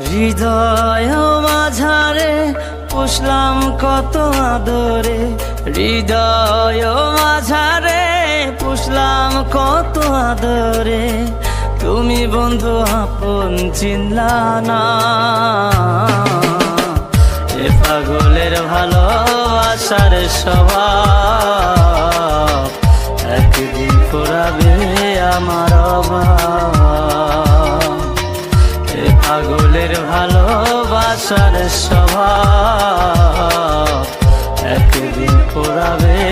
হৃদয় মাঝারে পুষলাম কত আদরে। হৃদয় মাঝারে পুষলাম কত আদরে। তুমি বন্ধু আপন চিনলা না। এ পাগলের ভালোবাসার স্বভাব। একদিন ফুরাবে আমার অভাব। ভালোবাসার স্বভাব। একদিন ফুরাবে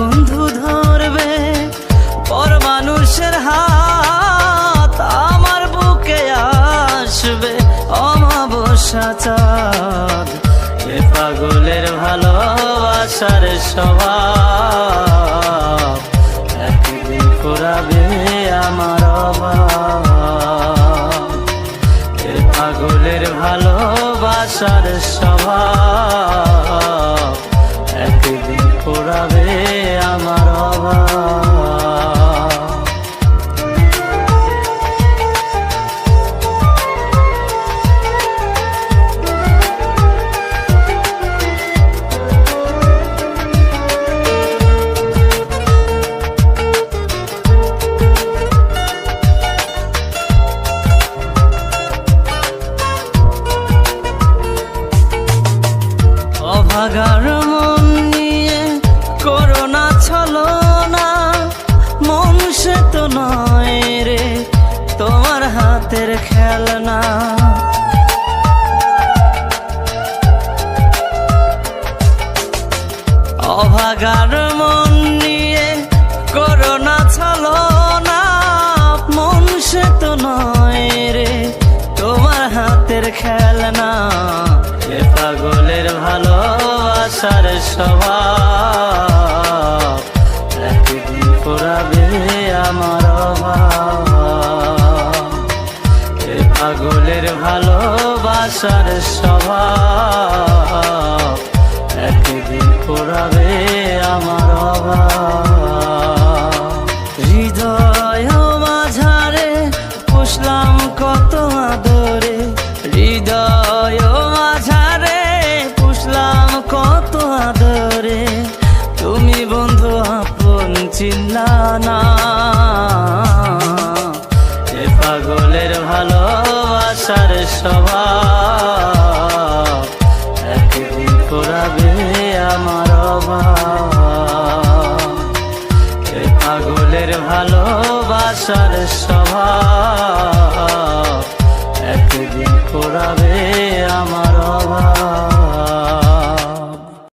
ভালোবাসার স্বভাব একদিন ফুরাবে আমার এ পাগলের ভালোবাসার স্বভাব একদিন ফুরাবে হাতের খেলনা। অভাগার মন নিয়ে করোনা ছলো না, মন সে তো নয় রে। তোমার হাতের খেলনা, এ পাগলের ভালোবাসার স্বভাব। একদিন ফুরাবে আমার অভাব। পাগলের ভালোবাসার স্বভাব। স্বভাব একদিন করাবে আমার ভালোবাসার স্বভাব